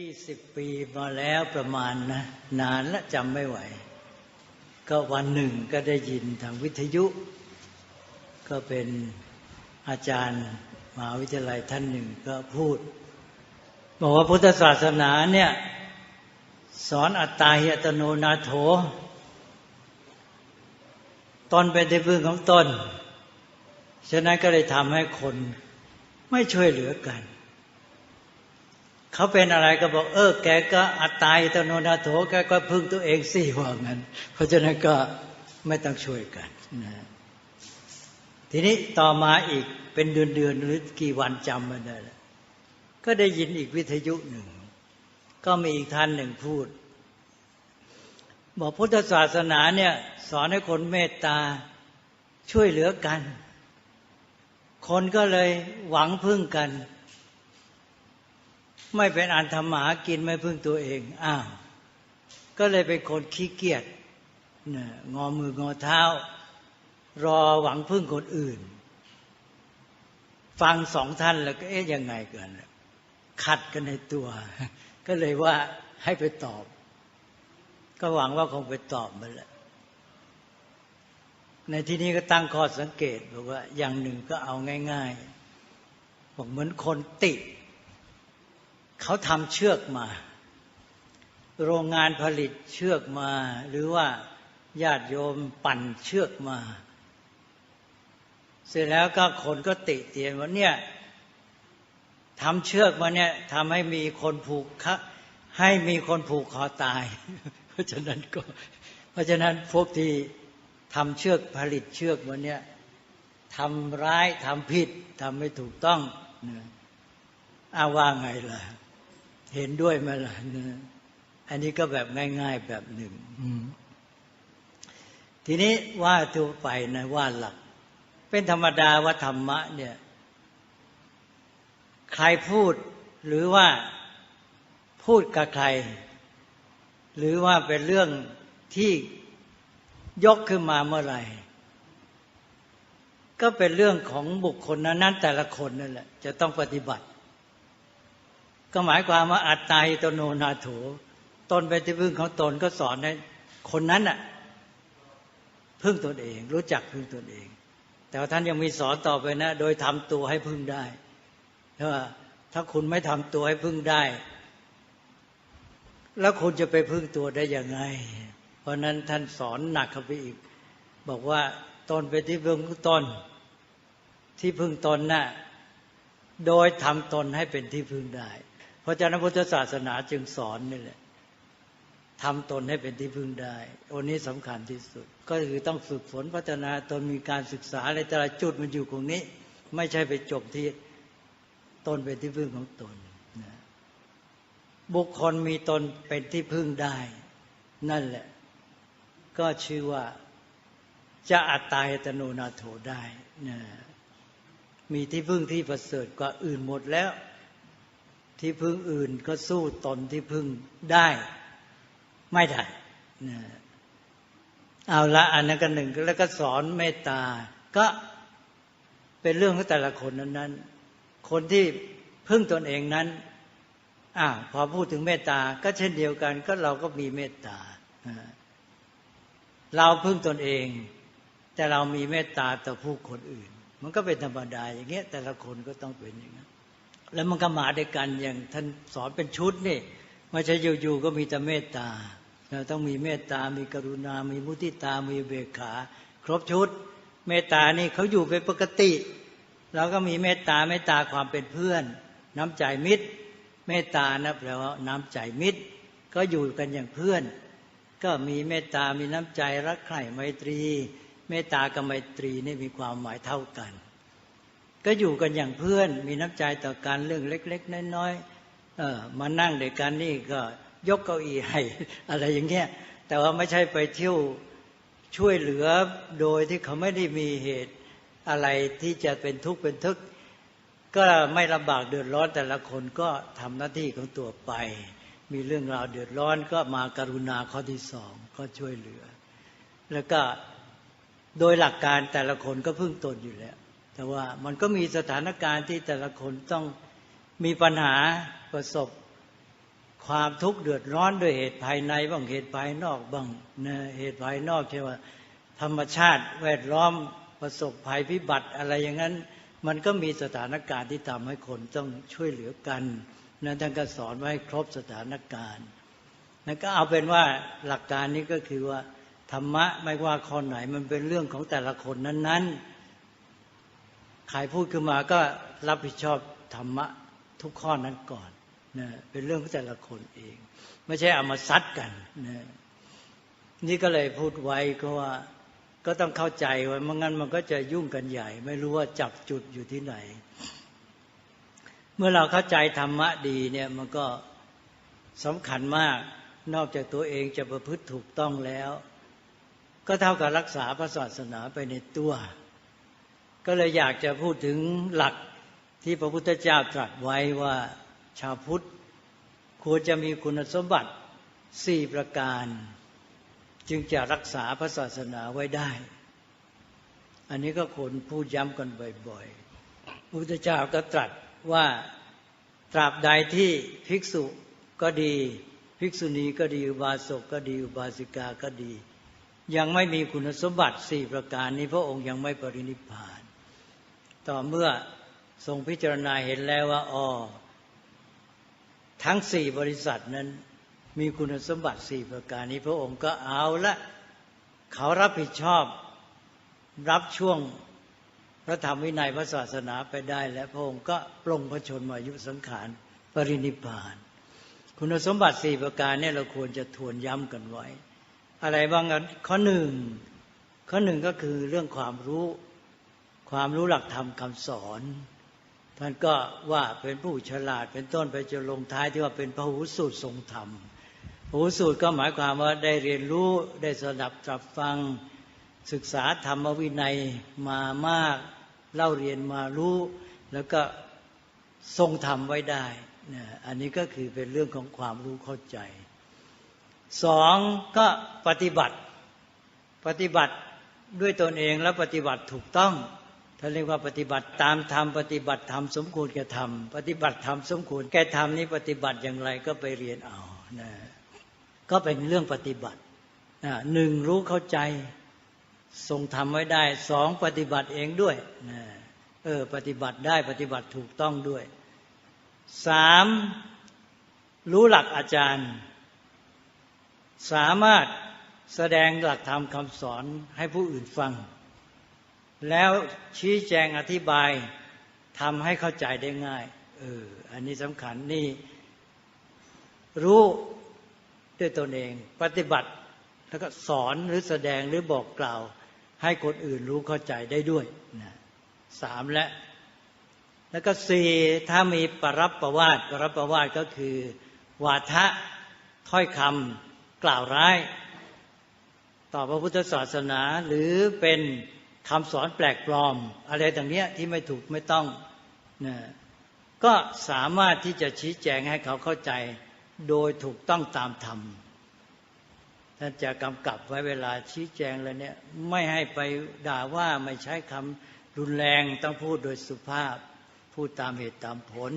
ยี่สิบปีมาแล้วประมาณนะนานละจำไม่ไหว ก็วันหนึ่งก็ได้ยินทางวิทยุ ก็เป็นอาจารย์มหาวิทยาลัยท่านหนึ่งก็พูด บอกว่าพุทธศาสนาเนี่ย สอนอัตตาหิอัตโนนาโถตนเป็นที่พึ่งของตน ฉะนั้นก็เลยทำให้คนไม่ช่วยเหลือกัน เขาเป็นอะไรก็บอก เออ แกก็อัตตายตโนนาโถแกก็พึ่งตัวเองสิว่างั้น เพราะฉะนั้นก็ไม่ต้องช่วยกันนะทีนี้ต่อมาอีกเป็นเดือนเดือนหรือกี่วันจำไม่ได้แล้วก็ได้ยินอีกวิทยุหนึ่ง ก็มีอีกท่านหนึ่งพูด บอกพุทธศาสนาเนี่ย สอนให้คนเมตตาช่วยเหลือกัน คนก็เลยหวังพึ่งกัน ไม่เป็นอันทำหมากินไม่พึ่งตัวเอง อ้าว ก็เลยเป็นคนขี้เกียจงอมืองอเท้า รอหวังพึ่งคนอื่น ฟังสองท่านแล้วก็เอ๊ะยังไงกันขัดกันในตัว ก็เลยว่าให้ไปตอบ ก็หวังว่าคงไปตอบมาแหละในที่นี้ก็ตั้งข้อสังเกตบอกว่า อย่างหนึ่งก็เอาง่ายๆบอกเหมือนคนติ เขาทำเชือกมา โรงงานผลิตเชือกมา หรือว่าญาติโยมปั่นเชือกมา เสร็จแล้วก็คนก็ติเตียนว่าเนี่ยทำเชือกมาเนี่ยทำให้มีคนผูกคให้มีคนผูกคอตาย เพราะฉะนั้นก็ เพราะฉะนั้นพวกที่ทำเชือกผลิตเชือกมาเนี่ยทำร้ายทำผิดทำไม่ถูกต้องนะอาว่าไงล่ะ เห็นด้วยไหมล่ะนะอันนี้ก็แบบง่าย ๆแบบหนึ่งทีนี้ว่าทั่วไปนะว่าหลัก เป็นธรรมดาว่าธรรมะ เนี่ย ใครพูดหรือว่าพูดกับใคร หรือว่าเป็นเรื่องที่ยกขึ้นมาเมื่อไหร่ ก็เป็นเรื่องของบุคคลนั้นแต่ละคนนั่นแหละ จะต้องปฏิบัติ ก็หมายความว่าอัตตาตโนนาโถตนเป็นที่พึ่งของตนก็สอนให้คนนั้นน่ะ พึ่งตนเอง รู้จักพึ่งตนเอง แต่ว่าท่านยังมีสอนต่อไปนะ โดยทำตัวให้พึ่งได้ว่าถ้าคุณไม่ทำตัวให้พึ่งได้ แล้วคุณจะไปพึ่งตัวได้ยังไง เพราะนั้นท่านสอนหนักเข้าไปอีก บอกว่าตนเป็นที่พึ่งตนที่พึ่งตนน่ะโดยทำตนให้เป็นที่พึ่งได้ เพราะฉะนั้นพุทธศาสนาจึงสอนนี่แหละทำตนให้เป็นที่พึ่งได้อันนี้สำคัญที่สุด ก็คือต้องฝึกฝนพัฒนาตนมีการศึกษาในแต่ละจุดมันอยู่ตรงนี้ ไม่ใช่ไปจบที่ตนเป็นที่พึ่งของตนนะบุคคลมีตนเป็นที่พึ่งได้ นั่นแหละ ก็ชื่อว่าจะอัตตายตโนนาโถได้นะมีที่พึ่งที่ประเสริฐกว่าอื่นหมดแล้ว ที่พึ่งอื่นก็สู้ตนที่พึ่งได้ ไม่ได้นะเอาละอันนั้นก็หนึ่งแล้วก็สอนเมตตา ก็เป็นเรื่องของแต่ละคนนั้นๆคนที่พึ่งตนเองนั้นอ่าพอพูดถึงเมตตา ก็เช่นเดียวกัน ก็เราก็มีเมตตาเราพึ่งตนเอง แต่เรามีเมตตาต่อผู้คนอื่น มันก็เป็นธรรมดาอย่างเงี้ยแต่ละคนก็ต้องเป็นอย่างนั้น แล้วมันก็มาด้วยกันอย่างท่านสอนเป็นชุดนี่ไม่ใช่อยู่ๆก็มีแต่เมตตาเราต้องมีเมตตา มีกรุณา มีมุทิตา มีเบกขา ครบชุด เมตตานี่เขาอยู่เป็นปกติเราก็มีเมตตาเมตตาความเป็นเพื่อน น้ำใจมิตร เมตตานะแปลว่าน้ำใจมิตร ก็อยู่กันอย่างเพื่อน ก็มีเมตตามีน้ำใจรักใคร่ไมตรี เมตตากับไมตรีนี่มีความหมายเท่ากัน ก็อยู่กันอย่างเพื่อน มีน้ำใจต่อกันเรื่องเล็ก ๆ น้อยๆเออมานั่งเด็กกันนี่ก็ยกเก้าอี้ให้อะไรอย่างเงี้ยแต่ว่าไม่ใช่ไปเที่ยวช่วยเหลือโดยที่เขาไม่ได้มีเหตุอะไรที่จะเป็นทุกข์เป็นทุกข์ก็ไม่ลำบากเดือดร้อนแต่ละคนก็ทำหน้าที่ของตัวไป มีเรื่องราวเดือดร้อนก็มาการุณาข้อที่สองก็ช่วยเหลือ แล้วก็โดยหลักการแต่ละคนก็พึ่งตนอยู่แล้ว แต่ว่ามันก็มีสถานการณ์ที่แต่ละคนต้องมีปัญหาประสบความทุกข์เดือดร้อนด้วยเหตุภายในบ้างเหตุภายนอกบ้างนะเหตุภายนอกใช่ว่า ธรรมชาติแวดล้อมประสบภัยพิบัติอะไรอย่างนั้น มันก็มีสถานการณ์ที่ทำให้คนต้องช่วยเหลือกันนะท่านก็สอนไว้ครบสถานการณ์นั่นก็เอาเป็นว่าหลักการนี้ก็คือว่าธรรมะไม่ว่าข้อไหนมันเป็นเรื่องของแต่ละคนนั้น ๆ ใครพูดขึ้นมาก็รับผิดชอบธรรมะทุกข้อนั้นก่อนนะเป็นเรื่องของแต่ละคนเอง ไม่ใช่เอามาซัดกันนะนี่ก็เลยพูดไว้ก็ว่าก็ต้องเข้าใจว่าไม่งั้นมันก็จะยุ่งกันใหญ่ ไม่รู้ว่าจับจุดอยู่ที่ไหน เมื่อเราเข้าใจธรรมะดีเนี่ยมันก็สำคัญมากนอกจากตัวเองจะประพฤติถูกต้องแล้ว ก็เท่ากับรักษาพระศาสนาไปในตัว ก็เลยอยากจะพูดถึงหลักที่พระพุทธเจ้าตรัสไว้ว่าชาวพุทธควรจะมีคุณสมบัติสี่ประการ จึงจะรักษาพระศาสนาไว้ได้ อันนี้ก็คนพูดย้ำกันบ่อยๆพระพุทธเจ้าก็ตรัสว่าตราบใดที่ภิกษุก็ดี ภิกษุณีก็ดีอุบาสกก็ดีอุบาสิกาก็ดี ยังไม่มีคุณสมบัติสี่ประการนี้พระองค์ยังไม่ปรินิพพาน ต่อเมื่อทรงพิจารณาเห็นแล้วว่าอ๋อทั้งสี่บริษัทนั้นมีคุณสมบัติสี่ประการนี้ พระองค์ก็เอาละเขารับผิดชอบรับช่วงพระธรรมวินัยพระศาสนาไปได้ และพระองค์ก็ปลงพระชนมายุสังขารปรินิพาน คุณสมบัติสี่ประการเนี่ยเราควรจะทวนย้ำกันไว้ อะไรบ้างกันข้อหนึ่งข้อหนึ่งก็คือเรื่องความรู้ ความรู้หลักธรรมคำสอน ท่านก็ว่าเป็นผู้ฉลาดเป็นต้นไปจนลงท้ายที่ว่าเป็นพระหูสูตรทรงธรรมพระหูสูตรก็หมายความว่าได้เรียนรู้ได้สดับตรับฟังศึกษาธรรมวินัยมามากเล่าเรียนมารู้ แล้วก็ทรงธรรมไว้ได้นะอันนี้ก็คือเป็นเรื่องของความรู้เข้าใจสองก็ปฏิบัติ ปฏิบัติด้วยตนเองแล้วปฏิบัติถูกต้อง ท่านเรียกว่าปฏิบัติตามธรรมปฏิบัติธรรมสมควรแก่ธรรมปฏิบัติธรรมสมควรแก่ธรรมนี้ปฏิบัติอย่างไรก็ไปเรียนเอานะก็เป็นเรื่องปฏิบัติหนึ่งรู้เข้าใจทรงทำไว้ได้สองปฏิบัติเองด้วยนะเออปฏิบัติได้ปฏิบัติถูกต้องด้วยสามรู้หลักอาจารย์ สามารถแสดงหลักธรรมคำสอนให้ผู้อื่นฟัง แล้วชี้แจงอธิบายทำให้เข้าใจได้ง่ายเอออันนี้สำคัญนี่รู้ด้วยตนเอง ปฏิบัติแล้วก็สอนหรือแสดงหรือบอกกล่าว ให้คนอื่นรู้เข้าใจได้ด้วยนะสามและ แล้วก็สี่ถ้ามีปรับประวาทปรับประวาทก็คือ วาทะถ้อยคำกล่าวร้าย ต่อพระพุทธศาสนาหรือเป็น คำสอนแปลกปลอม อะไรต่างเนี้ยที่ไม่ถูกไม่ต้องนะก็สามารถที่จะชี้แจงให้เขาเข้าใจ โดยถูกต้องตามธรรมท่านจะกำกับไว้เวลาชี้แจงเลยเนี่ยไม่ให้ไปด่าว่าไม่ใช้คำรุนแรงต้องพูดโดยสุภาพ พูดตามเหตุตามผล